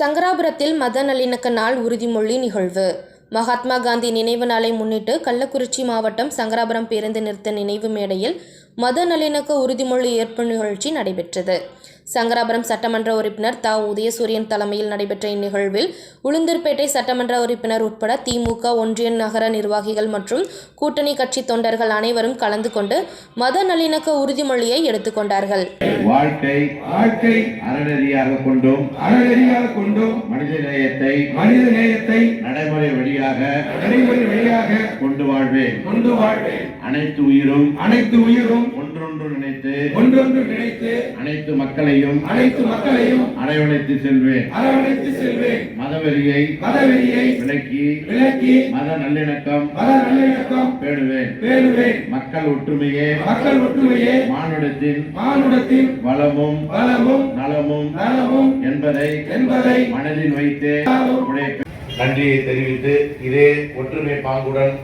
சங்கராபுரத்தில் மத நல்லிணக்க நாள் உறுதிமொழி நிகழ்வு. மகாத்மா காந்தி நினைவு நாளை முன்னிட்டு கள்ளக்குறிச்சி மாவட்டம் சங்கராபுரம் பேருந்து நிறுத்த நினைவு மேடையில் மத நல்லிணக்க உறுதிமொழி ஏற்பு நிகழ்ச்சி நடைபெற்றது. சங்கராபுரம் சட்டமன்ற உறுப்பினர் தா. உதயசூரியன் தலைமையில் நடைபெற்ற இந்நிகழ்வில் உளுந்தூர்பேட்டை சட்டமன்ற உறுப்பினர் உட்பட திமுக ஒன்றிய நகர நிர்வாகிகள் மற்றும் கூட்டணி கட்சி தொண்டர்கள் அனைவரும் கலந்து கொண்டு மத நல்லிணக்க உறுதிமொழியை எடுத்துக்கொண்டார்கள் வாழ்க்கை வாழ்க்கை அறநெறியாக கொண்டும். அறநெறியாக கொண்டும். மனித நேயத்தை மனித நேயத்தை நடைமுறை வழியாக நடைமுறை வழியாக கொண்டு வாழ்வேன். கொண்டு வாழ்வேன். அனைத்து உயிரும் அனைத்து உயிரும் ஒன்றொன்று நினைத்து ஒன்றொன்று நினைத்து அனைத்து மக்களையும் அனைத்து மக்களையும் அரவணைத்து செல்வேன். அரவணைத்து செல்வேன். மதவெறியை மதவெறியை விலக்கி விலக்கி மத நல்லிணக்கம் மத நல்லிணக்கம் பேணுவேன். பேணுவேன். மக்கள் ஒற்றுமையே மக்கள் ஒற்றுமையே மானுடத்தின் மானுடத்தின் வளமும் வளமும் நலமும் நலமும் என்பதை என்பதை மனதில் வைத்து நன்றியை தெரிவித்து இதே ஒற்றுமை பாங்குடன்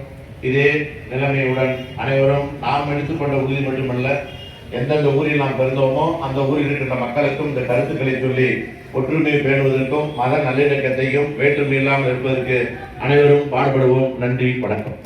இதே நிலைமையுடன் அனைவரும் நாம் எடுத்துக்கொண்ட உறுதி மட்டுமல்ல எந்தெந்த ஊரில் நாம் பிறந்தோமோ அந்த ஊரில் இருக்கின்ற மக்களுக்கும் இந்த கருத்துக்களை சொல்லி ஒற்றுமையை பேணுவதற்கும் மத நல்லிணக்கத்தையும் வேற்றுமை இல்லாமல் இருப்பதற்கு அனைவரும் பாடுபடுவோம். நன்றி வணக்கம்.